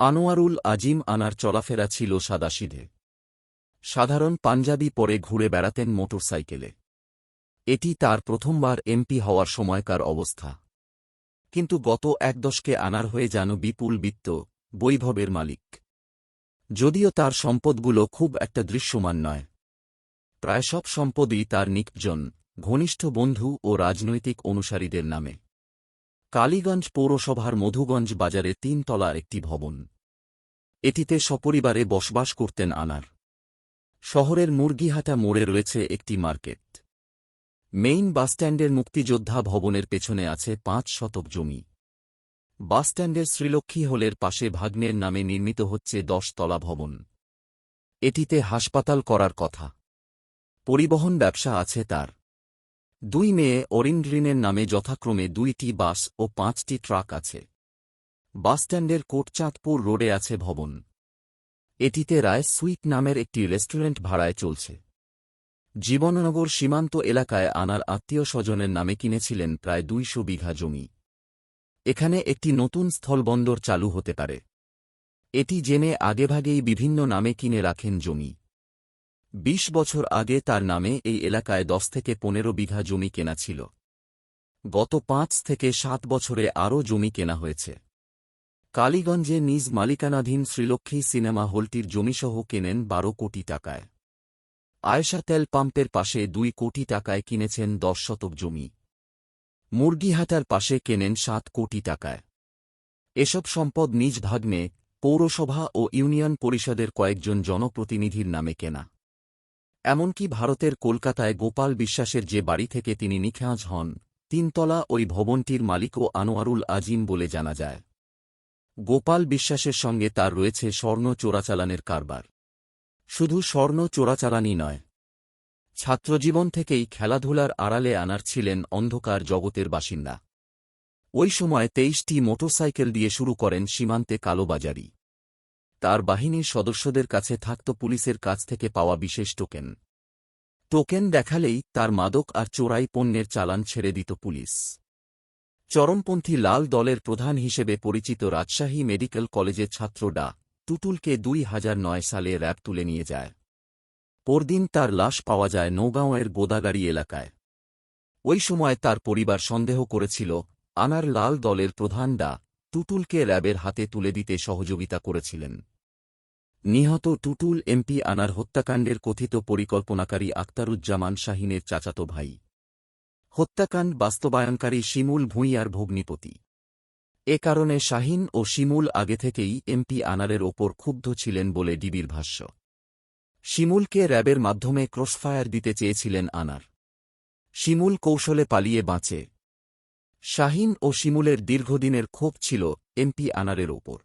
আনোয়ারুল আজিম আনার চলাফেরা ছিল সাদাসিধে। সাধারণ পাঞ্জাবি পরে ঘুরে বেড়াতেন মোটরসাইকেলে। এটি তার প্রথমবার এমপি হওয়ার সময়কার অবস্থা। কিন্তু গত এক দশকে আনার হয়ে যেন বিপুল বিত্ত, বৈভবের মালিক। যদিও তার সম্পদগুলো খুব একটা দৃশ্যমান নয়। প্রায় সব সম্পদই তার নিকজন, ঘনিষ্ঠ বন্ধু ও রাজনৈতিক অনুসারীদের নামে। কালীগঞ্জ পৌরসভার মধুগঞ্জ বাজারে তিনতলা একটি ভবন। এটিতে সপরিবারে বসবাস করতেন আনার। শহরের মুরগিহাটা মোড়ে রয়েছে একটি মার্কেট। মেইন বাসস্ট্যান্ডের মুক্তিযোদ্ধা ভবনের পেছনে আছে পাঁচ শতক জমি। বাসস্ট্যান্ডের শ্রীলক্ষ্মী হলের পাশে ভাগ্নের নামে নির্মিত হচ্ছে দশতলা ভবন। এটিতে হাসপাতাল করার কথা। পরিবহন ব্যবসা আছে তার। দুই মেয়ে অরিন্দ্রিনের নামে যথাক্রমে দুইটি বাস ও পাঁচটি ট্রাক আছে। বাসস্ট্যান্ডের কোটচাঁদপুর রোডে আছে ভবন। এটিতে রায় সুইট নামের একটি রেস্টুরেন্ট ভাড়ায় চলছে। জীবননগর সীমান্ত এলাকায় আনার আত্মীয় স্বজনের নামে কিনেছিলেন প্রায় দুইশো বিঘা জমি। এখানে একটি নতুন স্থলবন্দর চালু হতে পারে। এটি জেনে আগেভাগেই বিভিন্ন নামে কিনে রাখেন জমি। বিশ বছর আগে তার নামে এই এলাকায় দশ থেকে পনেরো বিঘা জমি কেনা ছিল। গত পাঁচ থেকে সাত বছরে আরও জমি কেনা হয়েছে। কালীগঞ্জে নিজ মালিকানাধীন শ্রীলক্ষ্মী সিনেমা হলটির জমিসহ কেনেন বারো কোটি টাকায়। আয়েশা তেল পাম্পের পাশে দুই কোটি টাকায় কিনেছেন দশ শতক জমি। মুরগিহাটার পাশে কেনেন সাত কোটি টাকায়। এসব সম্পদ নিজ ভাগ্নে পৌরসভা ও ইউনিয়ন পরিষদের কয়েকজন জনপ্রতিনিধির নামে কেনা। এমনকি ভারতের কলকাতায় গোপাল বিশ্বাসের যে বাড়ি থেকে তিনি নিখাঁজ হন, তিনতলা ওই ভবনটির মালিকও আনোয়ারুল আজিম বলে জানা যায়। গোপাল বিশ্বাসের সঙ্গে তার রয়েছে স্বর্ণ চোরাচালানের কারবার। শুধু স্বর্ণ চোরাচালানি নয়, ছাত্রজীবন থেকেই খেলাধুলার আড়ালে আনার ছিলেন অন্ধকার জগতের বাসিন্দা। ওই সময় তেইশটি মোটরসাইকেল দিয়ে শুরু করেন সীমান্তে কালোবাজারি। তার বাহিনীর সদস্যদের কাছে থাকত পুলিশের কাছ থেকে পাওয়া বিশেষ টোকেন। টোকেন দেখালেই তার মাদক আর চোরাই পণ্যের চালান ছেড়ে দিত পুলিশ। চরমপন্থী লাল দলের প্রধান হিসেবে পরিচিত রাজশাহী মেডিকেল কলেজের ছাত্র ডা। টুটুলকে দুই হাজার নয় সালে র্যাব তুলে নিয়ে যায়। পরদিন তার লাশ পাওয়া যায় নৌগাঁওয়ের গোদাগাড়ি এলাকায়। ওই সময় তার পরিবার সন্দেহ করেছিল, আনার লাল দলের প্রধান ডা। টুটুলকে র্যাবের হাতে তুলে দিতে সহযোগিতা করেছিলেন। নিহত টুটুল এমপি আনার হত্যাকাণ্ডের কথিত পরিকল্পনাকারী আক্তারুজ্জামান শাহিনের চাচাতো ভাই। হত্যাকাণ্ড বাস্তবায়নকারী শিমুল ভূঁইয়ার ভগ্নিপতি। এ কারণে শাহিন ও শিমুল আগে থেকেই এমপি আনারের ওপর ক্ষুব্ধ ছিলেন বলে ডিবির ভাষ্য। শিমুলকে র্যাবের মাধ্যমে ক্রসফায়ার দিতে চেয়েছিলেন আনার। শিমুল কৌশলে পালিয়ে বাঁচে। শাহিন ও শিমুলের দীর্ঘদিনের ক্ষোভ ছিল এমপি আনারের ওপর।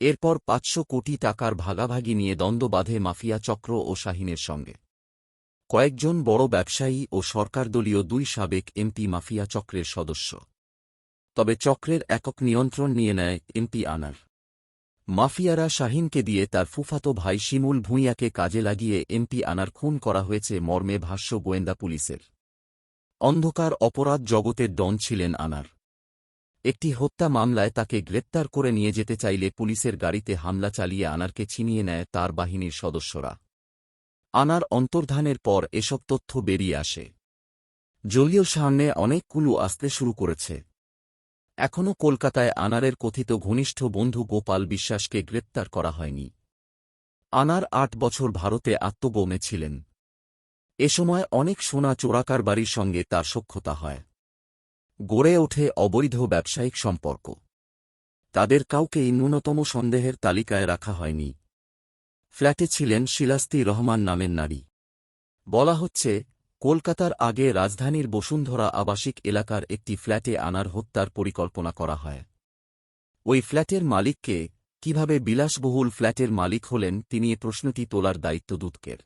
এরপর পাঁচশো কোটি টাকার ভাগাভাগি নিয়ে দ্বন্দ্ব বাঁধে মাফিয়া চক্র ও শাহিনের সঙ্গে। কয়েকজন বড় ব্যবসায়ী ও সরকারদলীয় দুই সাবেক এমপি মাফিয়া চক্রের সদস্য। তবে চক্রের একক নিয়ন্ত্রণ নিয়ে নেয় এমপি আনার। মাফিয়ারা শাহিনকে দিয়ে তার ফুফাতো ভাই শিমুল ভূঁইয়াকে কাজে লাগিয়ে এমপি আনার খুন করা হয়েছে মর্মে ভাষ্য গোয়েন্দা পুলিশের। অন্ধকার অপরাধ জগতের ডন ছিলেন আনার। একটি হত্যা মামলায় তাকে গ্রেপ্তার করে নিয়ে যেতে চাইলে পুলিশের গাড়িতে হামলা চালিয়ে আনারকে ছিনিয়ে নেয় তার বাহিনীর সদস্যরা। আনার অন্তর্ধানের পর এসব তথ্য বেরিয়ে আসে। জলীয় সামনে অনেক কুলু আসতে শুরু করেছে। এখনও কলকাতায় আনারের কথিত ঘনিষ্ঠ বন্ধু গোপাল বিশ্বাসকে গ্রেপ্তার করা হয়নি। আনার আট বছর ভারতে আত্মবৌমে ছিলেন। এ সময় অনেক সোনা চোরাকার বাড়ির সঙ্গে তার সক্ষতা হয়। গড়ে ওঠে অবৈধ ব্যবসায়িক সম্পর্ক। তাদের কাউকেই ন্যূনতম সন্দেহের তালিকায় রাখা হয়নি। ফ্ল্যাটে ছিলেন শিলাস্তি রহমান নামের নারী। বলা হচ্ছে, কলকাতার আগে রাজধানীর বসুন্ধরা আবাসিক এলাকার একটি ফ্ল্যাটে আনার হত্যার পরিকল্পনা করা হয়। ওই ফ্ল্যাটের মালিককে কীভাবে বিলাসবহুল ফ্ল্যাটের মালিক হলেন তিনি প্রশ্নটি তোলার দায়িত্ব দূতকের।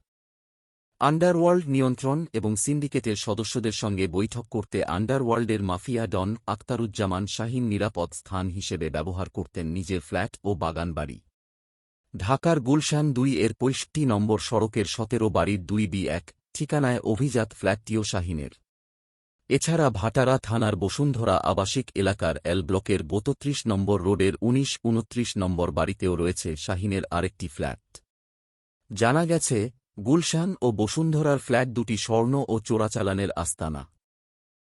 আন্ডারওয়ার্ল্ড নিয়ন্ত্রণ এবং সিন্ডিকেটের সদস্যদের সঙ্গে বৈঠক করতে আন্ডারওয়ার্ল্ডের মাফিয়া ডন আক্তারুজ্জামান শাহিন নিরাপদ স্থান হিসেবে ব্যবহার করতেন নিজের ফ্ল্যাট ও বাগান বাড়ি ঢাকার গুলশান দুই এর পঁয়ষট্টি নম্বর সড়কের সতেরো বাড়ির দুই বি এক ঠিকানায় অভিজাত ফ্ল্যাটটিও শাহিনের। এছাড়া ভাটারা থানার বসুন্ধরা আবাসিক এলাকার এল ব্লকের বতত্রিশ নম্বর রোডের উনিশ, উনত্রিশ নম্বর বাড়িতেও রয়েছে শাহিনের আরেকটি ফ্ল্যাট। জানা গেছে গুলশান ও বসুন্ধরার ফ্ল্যাট দুটি স্বর্ণ ও চোরাচালানের আস্তানা।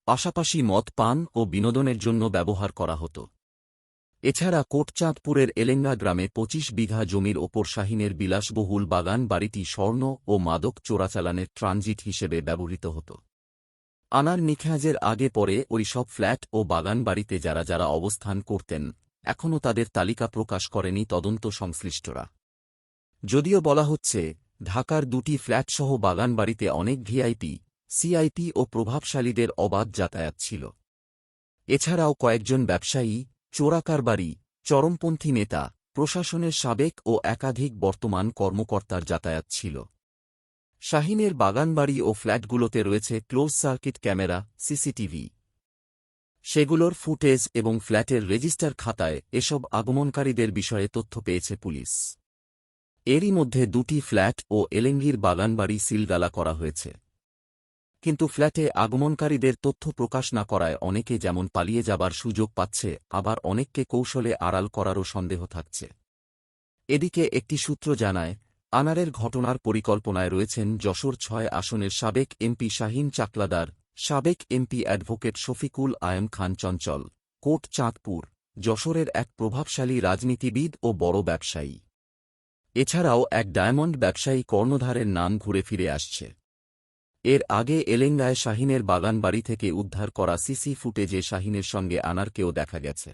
পাশাপাশি মদ, পান ও বিনোদনের জন্য ব্যবহার করা হতো। এছাড়া কোটচাঁদপুরের এলেঙ্গা গ্রামে পঁচিশ বিঘা জমির ওপর শাহিনের বিলাসবহুল বাগান বাড়িটি স্বর্ণ ও মাদক চোরাচালানের ট্রানজিট হিসেবে ব্যবহৃত হতো। আনার নিখাজের আগে পরে ওই সব ফ্ল্যাট ও বাগান বাড়িতে যারা যারা অবস্থান করতেন, এখনও তাদের তালিকা প্রকাশ করেনি তদন্ত সংশ্লিষ্টরা। যদিও বলা হচ্ছে ঢাকার দুটি ফ্ল্যাটসহ বাগানবাড়িতে অনেক ভিআইপি, সিআইপি ও প্রভাবশালীদের অবাধ যাতায়াত ছিল। এছাড়াও কয়েকজন ব্যবসায়ী চোরাকারবারি চরমপন্থী নেতা, প্রশাসনের সাবেক ও একাধিক বর্তমান কর্মকর্তার যাতায়াত ছিল। শাহিনের বাগানবাড়ি ও ফ্ল্যাটগুলোতে রয়েছে ক্লোজ সার্কিট ক্যামেরা, সিসিটিভি। সেগুলোর ফুটেজ এবং ফ্ল্যাটের রেজিস্টার খাতায় এসব আগমনকারীদের বিষয়ে তথ্য পেয়েছে পুলিশ। এরই মধ্যে দুটি ফ্ল্যাট ও এলেঙ্গির বাগানবাড়ি সিলগালা করা হয়েছে। কিন্তু ফ্ল্যাটে আগমনকারীদের তথ্য প্রকাশ না করায় অনেকে যেমন পালিয়ে যাবার সুযোগ পাচ্ছে, আবার অনেককে কৌশলে আড়াল করারও সন্দেহ থাকছে। এদিকে একটি সূত্র জানায়, আনারের ঘটনার পরিকল্পনায় রয়েছেন যশোর ছয় আসনের সাবেক এমপি শাহিন চাকলাদার, সাবেক MP advocate Shafiqul Azam Khan Chanchal coat Chandpur, যশোরের এক প্রভাবশালী রাজনীতিবিদ ও বড় ব্যবসায়ী। এছাড়াও এক ডায়মন্ড ব্যবসায়ী কর্ণধারের নাম ঘুরে ফিরে আসছে। এর আগে এলেঙ্গায় শাহিনের বাগান বাড়ি থেকে উদ্ধার করা সিসি ফুটেজে শাহিনের সঙ্গে আনারকেও দেখা গেছে।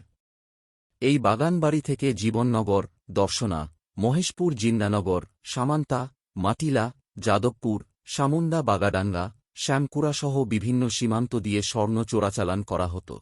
এই বাগান বাড়ি থেকে জীবননগর, দর্শনা, মহেশপুর জিন্দানগর, সামান্তা, মাটিলা, যাদবপুর, সামুন্দা বাগাডাঙ্গা, শ্যামকুড়াসহ বিভিন্ন সীমান্ত দিয়ে স্বর্ণ চোরাচালান করা হতো।